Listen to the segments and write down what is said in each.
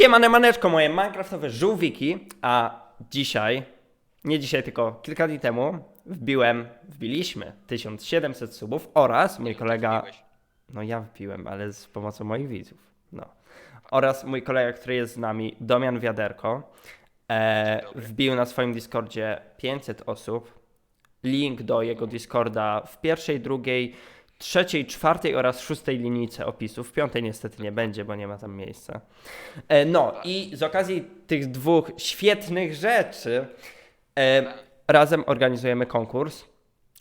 Siemane maneczko, moje minecraftowe żółwiki, a dzisiaj, nie dzisiaj, tylko kilka dni temu wbiłem, wbiliśmy 1700 subów oraz mój kolega, no ja wbiłem, ale z pomocą moich widzów, no. Oraz mój kolega, który jest z nami, Domian Wiaderko, e, wbił na swoim Discordzie 500 osób. Link do jego Discorda w pierwszej, drugiej, trzeciej, czwartej oraz szóstej linijce opisu. W piątej niestety nie będzie, bo nie ma tam miejsca. E, no i z okazji tych dwóch świetnych rzeczy e, razem organizujemy konkurs.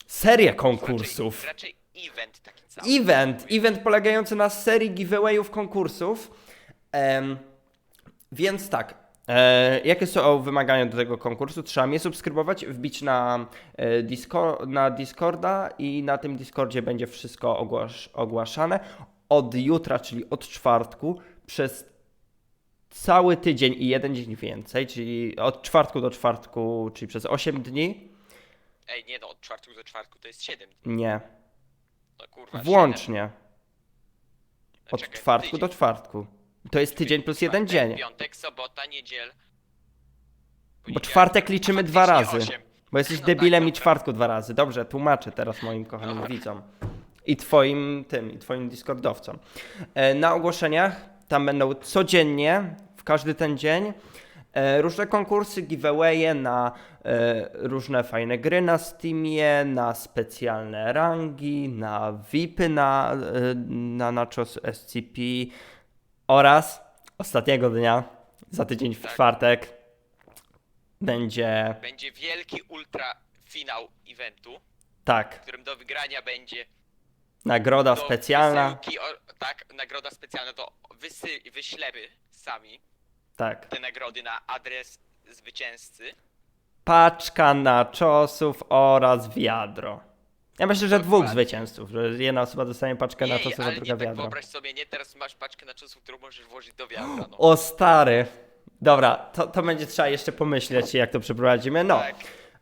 Serię konkursów. Raczej, raczej event taki cały. Event, event polegający na serii giveawayów konkursów. Więc tak, e, jakie są wymagania do tego konkursu? Trzeba mnie subskrybować, wbić na, e, Disco, na Discorda i na tym Discordzie będzie wszystko ogłasz, ogłaszane. Od jutra, czyli od czwartku, przez cały tydzień i jeden dzień więcej, czyli od czwartku do czwartku, czyli przez 8 dni. Ej, nie no, od czwartku do czwartku to jest 7 dni. Nie, No kurwa, włącznie. siedem. Od Czekaj, czwartku tydzień. do czwartku. To jest tydzień plus jeden Czwartek, dzień. Piątek, sobota, niedziel. Bo poniedziałek. czwartek liczymy dwa Faktycznie razy. osiem. Bo jesteś No debilem tak, i dobra. czwartku dwa razy. Dobrze, tłumaczę teraz moim kochanym Dobra. widzom. I twoim tym, i twoim Discordowcom. E, Na ogłoszeniach tam będą codziennie, w każdy ten dzień, e, różne konkursy, giveawaye na e, różne fajne gry na Steamie, na specjalne rangi, na VIPy na, e, na Nachos SCP oraz ostatniego dnia, za tydzień w Tak. czwartek, będzie Będzie wielki ultra finał eventu, tak, w którym do wygrania będzie nagroda do specjalna. wysyłki, o, tak, nagroda specjalna to wysy, wyślemy sami Tak. te nagrody na adres zwycięzcy. Paczka naczosów oraz wiadro. Ja myślę, że dwóch zwycięzców, że jedna osoba dostanie paczkę Nie, naczosów, a ale druga nie tak wiadro. wyobraź sobie, nie, teraz masz paczkę na czasów, którą możesz włożyć do wiadra, no. O stary. Dobra, to, to będzie trzeba jeszcze pomyśleć, jak to przeprowadzimy. No, Tak.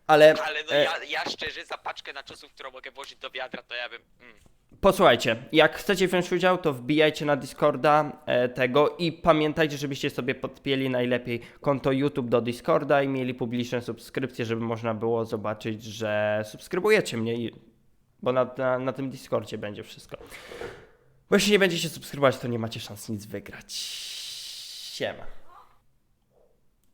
ale Ale no e, ja, ja szczerze za paczkę na czasów, którą mogę włożyć do wiadra, to ja bym. Mm. posłuchajcie, jak chcecie wziąć udział, to wbijajcie na Discorda e, tego i pamiętajcie, żebyście sobie podpięli najlepiej konto YouTube do Discorda i mieli publiczne subskrypcje, żeby można było zobaczyć, że subskrybujecie mnie, i- bo na, na, na tym Discordzie będzie wszystko. Bo jeśli nie będziecie subskrybować, to nie macie szans nic wygrać. Siema.